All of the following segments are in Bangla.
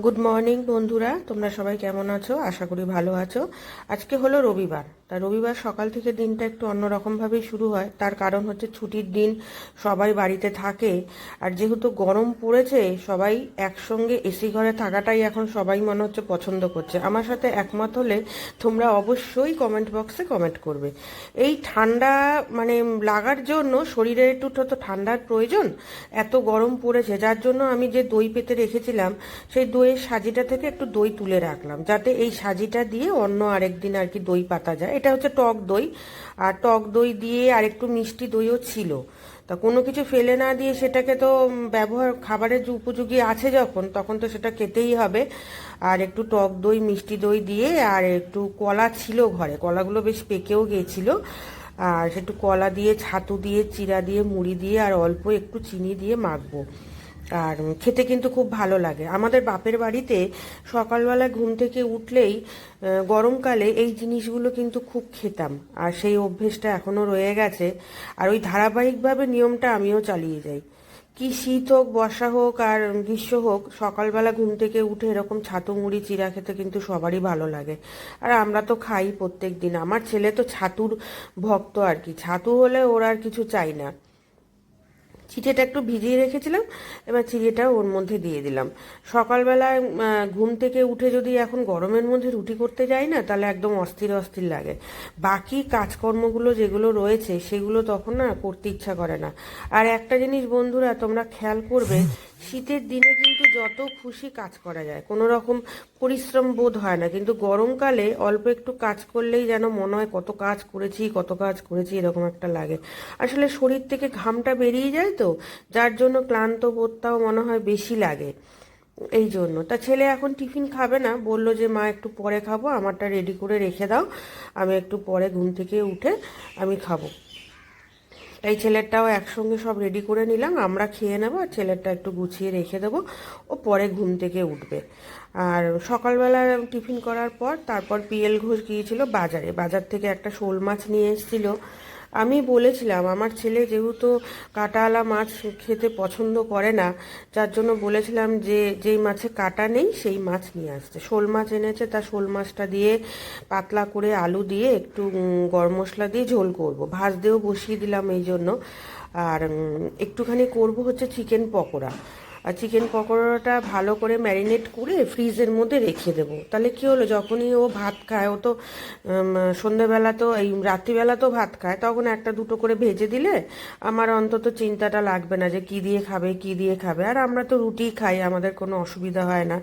গুড মর্নিং বন্ধুরা। তোমরা সবাই কেমন আছো? আশা করি ভালো আছো। আজকে হলো রবিবার। তা রবিবার সকাল থেকে দিনটা একটু অন্যরকমভাবেই শুরু হয়। তার কারণ হচ্ছে ছুটির দিন সবাই বাড়িতে থাকে। আর যেহেতু গরম পড়েছে, সবাই একসঙ্গে এসি ঘরে থাকাটাই এখন সবাই মনে হচ্ছে পছন্দ করছে। আমার সাথে একমত হলে তোমরা অবশ্যই কমেন্ট বক্সে কমেন্ট করবে। এই ঠান্ডা মানে লাগার জন্য শরীরে একটু তো ঠান্ডার প্রয়োজন এত গরম পড়েছে। যার জন্য আমি যে দই পেতে রেখেছিলাম, সেই দইয়ের সাজিটা থেকে একটু দই তুলে রাখলাম, যাতে এই সাজিটা দিয়ে অন্য আরেকদিন আর কি দই পাতা যায়। এটা হচ্ছে টক দই, আর টক দই দিয়ে আর একটু মিষ্টি দইও ছিল। তা কোনো কিছু ফেলে না দিয়ে সেটাকে তো ব্যবহার, খাবারের যে উপযোগী আছে যখন, তখন তো সেটা খেতেই হবে। আর একটু টক দই, মিষ্টি দই দিয়ে, আর একটু কলা ছিল ঘরে। কলাগুলো বেশ পেকেও গিয়েছিল। আর একটু কলা দিয়ে, ছাতু দিয়ে, চিরা দিয়ে, মুড়ি দিয়ে, আর অল্প একটু চিনি দিয়ে মাখবো। আর খেতে কিন্তু খুব ভালো লাগে। আমাদের বাপের বাড়িতে সকালবেলা ঘুম থেকে উঠলেই গরমকালে এই জিনিসগুলো কিন্তু খুব খেতাম। আর সেই অভ্যেসটা এখনও রয়ে গেছে। আর ওই ধারাবাহিকভাবে নিয়মটা আমিও চালিয়ে যাই। কি শীত হোক, বর্ষা হোক আর গ্রীষ্ম হোক, সকালবেলা ঘুম থেকে উঠে এরকম ছাতু মুড়ি চিরা খেতে কিন্তু সবারই ভালো লাগে। আর আমরা তো খাই প্রত্যেক দিন। আমার ছেলে তো ছাতুর ভক্ত আর কি। ছাতু হলে ওর আর কিছু চাই না। চিড়েটা একটু ভিজিয়ে রেখেছিলাম, এবার চিড়েটা ওর মধ্যে দিয়ে দিলাম। সকালবেলায় ঘুম থেকে উঠে যদি এখন গরমের মধ্যে রুটি করতে যাই না, তাহলে একদম অস্থির অস্থির লাগে। বাকি কাজকর্মগুলো যেগুলো রয়েছে, সেগুলো তখন না করতে ইচ্ছা করে না। আর একটা জিনিস বন্ধুরা, তোমরা খেয়াল করবে শীতের দিনে কিন্তু যত খুশি কাজ করা যায়। কোনো রকম পরিশ্রম বোধ হয় না। কিন্তু গরমকালে অল্প একটু কাজ করলেই যেন মনে হয়, কত কাজ করেছি, কত কাজ করেছি, এরকম একটা লাগে। আসলে শরীর থেকে ঘামটা বেরিয়ে যায় তো, যার জন্য ক্লান্ত বোধটাও মনে হয় বেশি লাগে। এই জন্য। তা ছেলে এখন টিফিন খাবে না। বলল যে, মা, একটু পরে খাব। আমারটা রেডি করে রেখে দাও। আমি একটু পরে ঘুম থেকে উঠে আমি খাব। তাই ছেলেরটাও একসঙ্গে সব রেডি করে নিলাম। আমরা খেয়ে নেব আর ছেলেরটা একটু গুছিয়ে রেখে দেবো। ও পরে ঘুম থেকে উঠবে। আর সকালবেলা টিফিন করার পর তারপর পিএল ঘোষ গিয়েছিল বাজারে। বাজার থেকে একটা শোল মাছ নিয়ে এসেছিল। আমি বলেছিলাম, আমার ছেলে যেহেতু কাটাওয়ালা মাছ খেতে পছন্দ করে না, যার জন্য বলেছিলাম যে যেই মাছে কাটা নেই সেই মাছ নিয়ে আসতে। শোল মাছ এনেছে, তা শোল মাছটা দিয়ে পাতলা করে আলু দিয়ে একটু গরম মশলা দিয়ে ঝোল করব। ভাজতেও বসিয়ে দিলাম এই জন্য। আর একটুখানি করব হচ্ছে চিকেন পকোড়া। আর চিকেন পকোড়াটা ভালো করে ম্যারিনেট করে ফ্রিজের মধ্যে রেখে দেবো। তাহলে কি হলো? যখনই ও ভাত খায় ও তো উম, সন্ধেবেলা তো এই রাত্রিবেলা তো ভাত খায় তখন একটা দুটো করে ভেজে দিলে আমার অন্তত চিন্তাটা লাগবে না যে কি দিয়ে খাবে কি দিয়ে খাবে। আর আমরা তো রুটি খাই আমাদের কোনো অসুবিধা হয় না।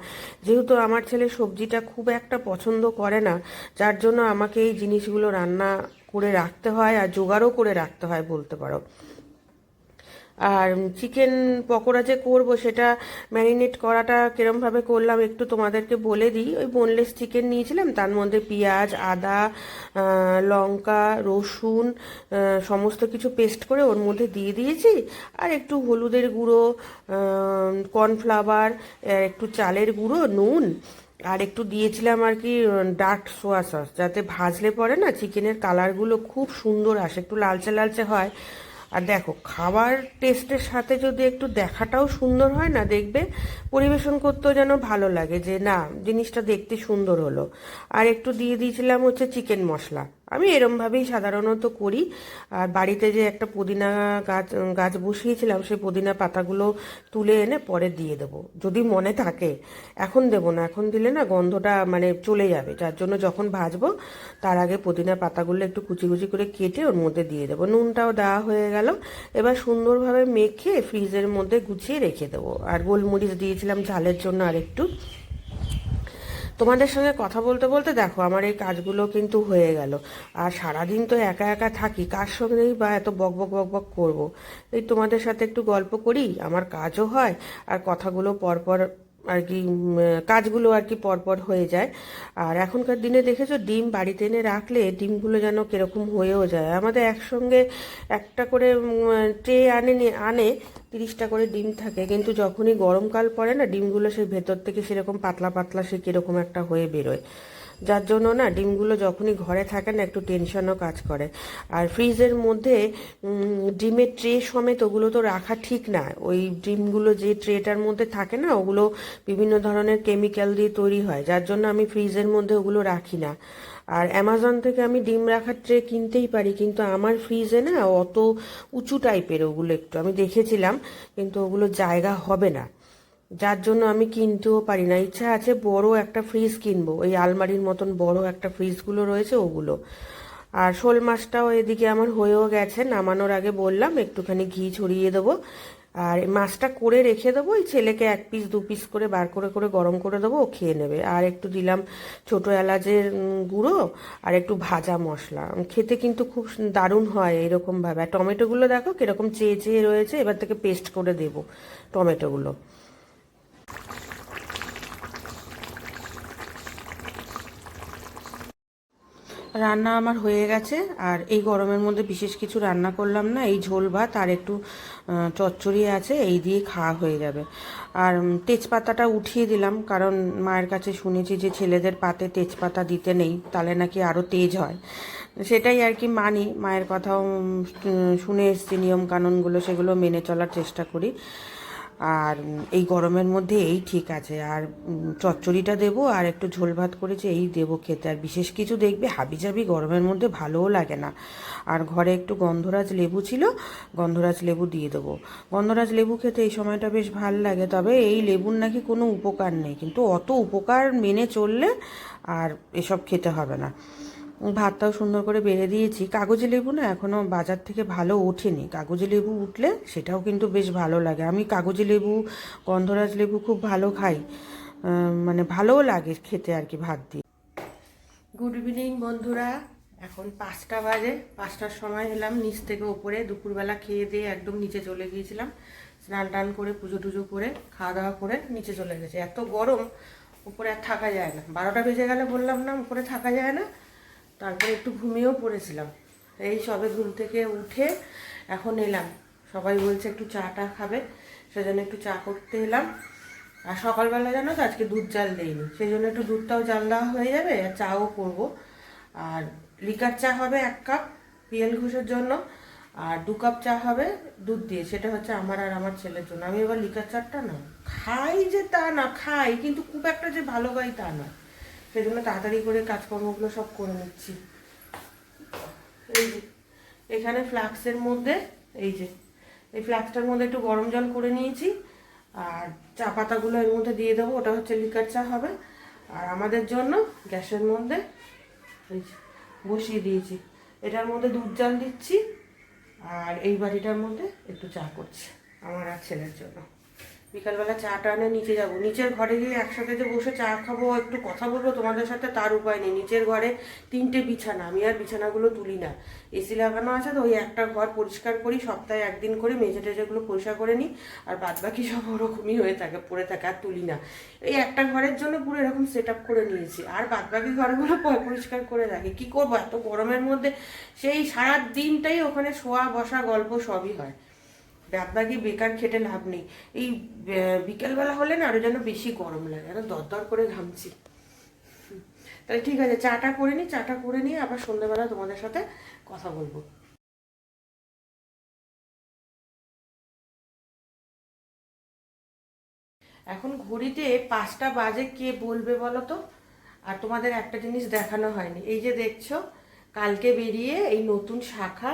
যেহেতু আমার ছেলে সবজিটা খুব একটা পছন্দ করে না যার জন্য আমাকে এই জিনিসগুলো রান্না করে রাখতে হয় আর জোগাড়ও করে রাখতে হয় বলতে পারো। আর চিকেন পকোড়া যে করব সেটা ম্যারিনেট করাটা কিরমভাবে করলাম একটু তোমাদেরকে বলে দিই। ওই বোনলেস চিকেন নিয়েছিলাম, তার মধ্যে পেঁয়াজ, আদা লঙ্কা, রসুন সমস্ত কিছু পেস্ট করে ওর মধ্যে দিয়ে দিয়েছি। আর একটু হলুদের গুঁড়ো কর্নফ্লাওয়ার একটু চালের গুঁড়ো, নুন, আর একটু দিয়েছিলাম আর কি ডার্ক সোয়া সস যাতে ভাজলে পরে না চিকেনের কালারগুলো খুব সুন্দর আসে, একটু লালচে লালচে হয়। আর দেখো, খাবার টেস্টের সাথে যদি একটু দেখাটাও সুন্দর হয় না, দেখবে পরিবেশন করতেও যেন ভালো লাগে যে না, জিনিসটা দেখতে সুন্দর হলো। আর একটু দিয়ে দিয়েছিলাম হচ্ছে চিকেন মশলা। আমি এরমভাবেই সাধারণত করি। আর বাড়িতে যে একটা পুদিনা গাছ গাছ বসিয়েছিলাম, সেই পুদিনা পাতাগুলো তুলে এনে পরে দিয়ে দেবো। যদি মনে থাকে, এখন দেবো না। এখন দিলে না গন্ধটা মানে চলে যাবে। যার জন্য যখন ভাজবো, তার আগে পুদিনা পাতাগুলো একটু কুচি কুচি করে কেটে ওর মধ্যে দিয়ে দেবো। নুনটাও দেওয়া হয়ে গেল। এবার সুন্দরভাবে মেখে ফ্রিজের মধ্যে গুছিয়ে রেখে দেবো। আর গোলমরিচ দিয়েছিলাম ঝালের জন্য আর একটু তোমাদের সঙ্গে কথা বলতে বলতে দেখো, আমার এই কাজগুলো কিন্তু হয়ে গেল। আর সারাদিন তো একা একা থাকি, কার সঙ্গেই বা এত বক বক বক বক করব? এই তোমাদের সাথে একটু গল্প করি, আমার কাজও হয়, আর কথাগুলো পরপর আর কি কাজগুলো আর কি পরপর হয়ে যায়। আর এখনকার দিনে দেখেছ, ডিম বাড়িতে এনে রাখলে ডিমগুলো যেন কীরকম হয়েও যায়। আমাদের একসঙ্গে একটা করে ট্রে আনে আনে তিরিশটা করে ডিম থাকে। কিন্তু যখনই গরমকাল পড়ে না, ডিমগুলো সেই ভেতর থেকে সেরকম পাতলা পাতলা সে কীরকম একটা হয়ে বেরোয়। যার জন্য না ডিমগুলো যখনই ঘরে থাকে না একটু টেনশনও কাজ করে। আর ফ্রিজের মধ্যে ডিমের ট্রে সমেত ওগুলো তো রাখা ঠিক না। ওই ডিমগুলো যে ট্রেটার মধ্যে থাকে না, ওগুলো বিভিন্ন ধরনের কেমিক্যাল দিয়ে তৈরি হয়। যার জন্য আমি ফ্রিজের মধ্যে ওগুলো রাখি না। আর অ্যামাজন থেকে আমি ডিম রাখার ট্রে কিনতেই পারি, কিন্তু আমার ফ্রিজে না অত উঁচু টাইপের ওগুলো একটু। আমি দেখেছিলাম, কিন্তু ওগুলো জায়গা হবে না। যার জন্য আমি কিনতেও পারি না। ইচ্ছা আছে বড় একটা ফ্রিজ কিনবো। ওই আলমারির মতন বড় একটা ফ্রিজগুলো রয়েছে, ওগুলো। আর শোল মাছটাও এদিকে আমার হয়েও গেছে, নামানোর আগে বললাম, একটুখানি ঘি ছড়িয়ে দেবো। আর মাছটা করে রেখে দেবো, ওই ছেলেকে এক পিস দু পিস করে বার করে করে গরম করে দেবো, ও খেয়ে নেবে। আর একটু দিলাম ছোটো এলাচের গুঁড়ো, আর একটু ভাজা মশলা। খেতে কিন্তু খুব দারুণ হয় এরকমভাবে আর টমেটোগুলো দেখো কীরকম চেয়ে চেয়ে রয়েছে, এবার থেকে পেস্ট করে দেবো টমেটোগুলো। রান্না আমার হয়ে গেছে, আর এই গরমের মধ্যে বিশেষ কিছু রান্না করলাম না। এই ঝোল ভাত আর একটু চচ্চড়ি আছে, এই দিয়ে খাওয়া হয়ে যাবে। আর তেজপাতাটা উঠিয়ে দিলাম, কারণ মায়ের কাছে শুনেছি যে ছেলেদের পাতে তেজপাতা দিতে নেই, তাহলে নাকি আরও তেজ হয়। সেটাই আর কি মানি, মায়ের কথাও শুনে এসছি নিয়ম কানুনগুলো সেগুলো মেনে চলার চেষ্টা করি। আর এই গরমের মধ্যে এই ঠিক আছে। আর চচ্চড়িটা দেবো আর একটু ঝোল ভাত করেছে, এই দেবো খেতে। আর বিশেষ কিছু দেখবে, হাবিজাবি গরমের মধ্যে ভালোও লাগে না। আর ঘরে একটু গন্ধরাজ লেবু ছিল, গন্ধরাজ লেবু দিয়ে দেবো। গন্ধরাজ লেবু খেতে এই সময়টা বেশ ভালো লাগে, তবে এই লেবুর নাকি কোনো উপকার নেই। কিন্তু অত উপকার মেনে চললে আর এসব খেতে হবে না। ভাতটাও সুন্দর করে বেড়ে দিয়েছি। কাগজি লেবু না এখনও বাজার থেকে ভালো ওঠেনি। কাগজি লেবু উঠলে সেটাও কিন্তু বেশ ভালো লাগে। আমি কাগজি লেবু, গন্ধরাজ লেবু খুব ভালো খাই। মানে ভালোও লাগে খেতে আর কি ভাত দিয়ে। গুড ইভিনিং বন্ধুরা। এখন পাঁচটা বাজে। পাঁচটার সময় এলাম নিচ থেকে ওপরে। দুপুরবেলা খেয়ে দিয়ে একদম নিচে চলে গিয়েছিলাম। স্নান টান করে, পুজো টুজো করে, খাওয়া দাওয়া করে নিচে চলে গেছে। এত গরম উপরে আর থাকা যায় না। বারোটা বেজে গেলে বললাম না উপরে থাকা যায় না। তারপরে একটু ঘুমিয়েও পড়েছিলাম। এই সবে ঘুম থেকে উঠে এখন এলাম। সবাই বলছে একটু চাটা খাবে, সেজন্য একটু চা করতে এলাম। আর সকালবেলা জানো তো আজকে দুধ জাল দেয়নি সেই জন্য একটু দুধটাও জাল দেওয়া হয়ে যাবে, আর চাও করব। আর লিকার চা হবে এক কাপ পিএল ঘুষের জন্য, আর দু কাপ চা হবে দুধ দিয়ে, সেটা হচ্ছে আমার আর আমার ছেলের জন্য। আমি এবার লিকার চাটা না, খাই যে তা না, খাই, কিন্তু খুব একটা যে ভালো খাই তা নয়। সেই জন্য তাড়াতাড়ি করে কাজকর্মগুলো সব করে নিচ্ছি। এই যে, এখানে ফ্লাক্সের মধ্যে, এই যে, এই ফ্লাক্সটার মধ্যে একটু গরম জল করে নিয়েছি, আর চা পাতাগুলো এর মধ্যে দিয়ে দেবো, ওটা হচ্ছে লিকার চা হবে। আর আমাদের জন্য গ্যাসের মধ্যে, এই যে, বসিয়ে দিয়েছি। এটার মধ্যে দুধ জাল দিচ্ছি, আর এই বাড়িটার মধ্যে একটু চা করছি, আমার আর ছেলের জন্য। বিকালবেলা চাটা এনে নিচে যাব। নিচের ঘরে গিয়ে একসাথে যে বসে চা খাব, একটু কথা বলব, তোমাদের সাথে তার উপায় নেই। নিচের ঘরে তিনটে বিছানা, আমি আর বিছানাগুলো তুলি না। এসি লাগানো আছে তো, ওই একটা ঘর পরিষ্কার করি, সপ্তাহে একদিন করে মেঝে টেজেগুলো পরিষ্কার করে নিই, আর বাদ বাকি সব ওরকমই হয়ে থাকে, পড়ে থাকে আর তুলি না। এই একটা ঘরের জন্য পুরো এরকম সেট আপ করে নিয়েছি, আর বাদ বাকি ঘরগুলো পরিষ্কার করে রাখি। কি করব, এত গরমের মধ্যে সেই সারা দিনটাই ওখানে শোয়া, বসা, গল্প সবই হয়। বাদ বাকি বেকার খেটে লাভ নেই। এই বিকেলবেলা হলে না আরও যেন বেশি গরম লাগে। আরও দরদর করে ঘামছি। তাহলে ঠিক আছে, চাটা করে নিই চাটা করে নিয়ে আবার সন্ধ্যেবেলা তোমাদের সাথে কথা বলব। এখন ঘড়িতে পাঁচটা বাজে, কে বলবে বলো তো? আর তোমাদের একটা জিনিস দেখানো হয়নি। এই যে দেখছ, কালকে বেরিয়ে এই নতুন শাখা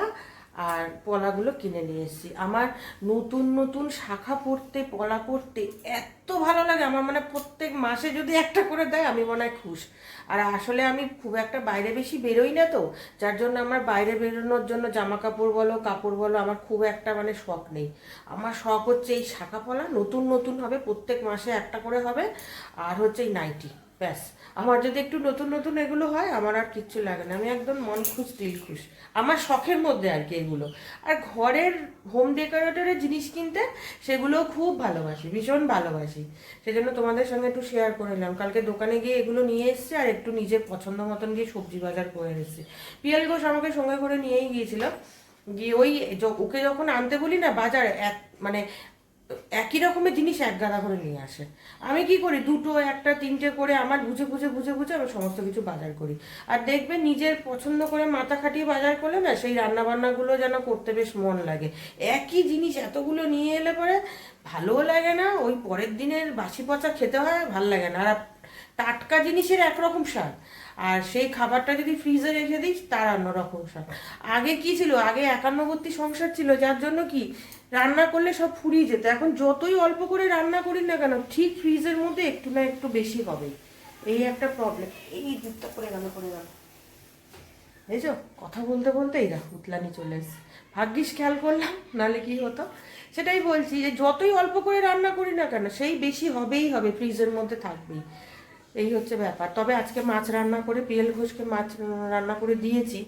আর পলাগুলো কিনে নিয়ে এসেছি। আমার নতুন নতুন শাখা পড়তে পলা পড়তে এত ভালো লাগে, আমার মানে প্রত্যেক মাসে যদি একটা করে দেয়, আমি মনে হয় খুশ। আর আসলে আমি খুব একটা বাইরে বেশি বেরোই না তো, যার জন্য আমার বাইরে বেরোনোর জন্য জামা কাপড় বলো কাপড় বলো, আমার খুব একটা মানে শখ নেই। আমার শখ হচ্ছে এই শাখা পলা, নতুন নতুন হবে, প্রত্যেক মাসে একটা করে হবে, আর হচ্ছে এই নাইটি, ব্যাস। আমার যদি একটু নতুন নতুন এগুলো হয়, আমার আর কিচ্ছু লাগে না, আমি একদম মন খুশ, দিল খুশ। আমার শখের মধ্যে আর কি এগুলো। আর ঘরের হোম ডেকোরেটরের জিনিস কিনতে, সেগুলোও খুব ভালোবাসি, ভীষণ ভালোবাসি। সেজন্য তোমাদের সঙ্গে একটু শেয়ার করে নিলাম। কালকে দোকানে গিয়ে এগুলো নিয়ে এসেছি আর একটু নিজের পছন্দ মতন গিয়ে সবজি বাজার করে এসেছি পিয়াল ঘোষ আমাকে সঙ্গে করে নিয়েই গিয়েছিলাম গিয়ে ওই ওকে যখন আনতে বলি না, বাজার এক মানে একই রকমের জিনিস এক গাদা করে নিয়ে আসে। আমি কি করি? দুটো, একটা, তিনটে করে আমার বুঝে বুঝে বুঝে বুঝে আমি সমস্ত কিছু বাজার করি। আর দেখবে নিজের পছন্দ করে মাথা খাটিয়ে বাজার করলে না সেই রান্না বান্নাগুলো যেন করতে বেশ মন লাগে। একই জিনিস এতগুলো নিয়ে এলে পরে ভালোও লাগে না, ওই পরের দিনের বাসি পচা খেতে হয় ভালো লাগে না। আর টাটকা জিনিসের একরকম স্বাদ। আর সেই খাবারটা যদি ফ্রিজে রেখে দিস তার অন্যরকম স্বাদ। আগে কি ছিল? আগে একান্নবর্তী সংসার ছিল, যার জন্য কি রান্না করলে সব ফুরিয়ে যেত। এখন যতই অল্প করে রান্না করি না কেন, ঠিক ফ্রিজের মধ্যে একটু না একটু বেশি হবে। এই একটা প্রবলেম এই দুধটা করে গেল করে গেল। বুঝেছ কথা বলতে বলতে এই দেখো, উতলানি চলে এসছে। ভাগ্যিস খেয়াল করলাম, নাহলে কি হতো? সেটাই বলছি যে যতই অল্প করে রান্না করি না কেন, সেই বেশি হবেই হবে ফ্রিজের মধ্যে থাকবেই। এই হচ্ছে ব্যাপার। তবে আজকে মাছ রান্না করে, পিএল ঘোষকে মাছ রান্না করে দিয়েছি।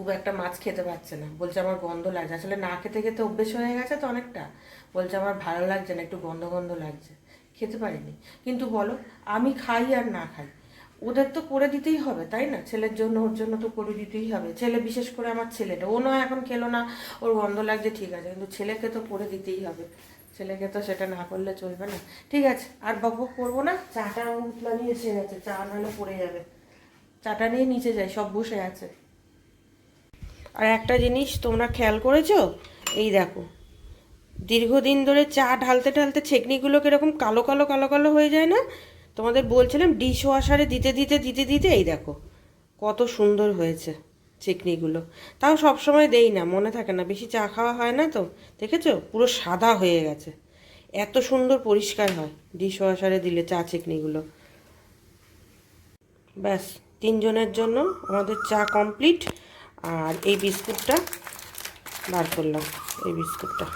খুব একটা মাছ খেতে পারছে না। বলছে আমার গন্ধ লাগছে। আসলে না খেতে খেতে অভ্যেস হয়ে গেছে তো অনেকটা। বলছে আমার ভালো লাগছে না একটু গন্ধ গন্ধ লাগছে। খেতে পারিনি। কিন্তু বলো আমি খাই আর না খাই ওদের তো করে দিতেই হবে তাই না? ছেলের জন্য ওর জন্য তো করে দিতেই হবে। ছেলে বিশেষ করে আমার ছেলেটা ও নয় এখন খেলো না ওর গন্ধ লাগছে ঠিক আছে। কিন্তু ছেলেকে তো করে দিতেই হবে। ছেলেকে তো সেটা না করলে চলবে না। ঠিক আছে আর বকবক করব না? চাটা উতলা নিয়ে এসে গেছে চা নাহলে পড়ে যাবে। চাটা নিয়ে নিচে যাই সব বসে আছে। আর একটা জিনিস তোমরা খেয়াল করেছ? এই দেখো। দীর্ঘদিন ধরে চা ঢালতে ঢালতে ছেকনিগুলো কীরকম কালো কালো কালো কালো হয়ে যায় না? তোমাদের বলছিলাম ডিশ ওয়াশারে দিতে দিতে দিতে দিতে, এই দেখো, কত সুন্দর হয়েছে চিকনিগুলো তাও সবসময় দেই না, মনে থাকে না, বেশি চা খাওয়া হয় না তো, দেখেছ? পুরো সাদা হয়ে গেছে। এত সুন্দর পরিষ্কার হয় ডিশ ওয়াশারে দিলে চা চিকনিগুলো ব্যাস, তিনজনের জন্য আমাদের চা কমপ্লিট। আর এই বিস্কুটটা বার করলাম, এই বিস্কুটটা।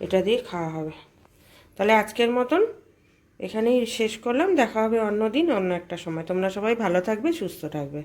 এটা দিয়ে খাওয়া হবে। তাহলে আজকের মতন এখানেই শেষ করলাম। দেখা হবে অন্য দিন অন্য একটা সময়। তোমরা সবাই ভালো থাকবে, সুস্থ থাকবে।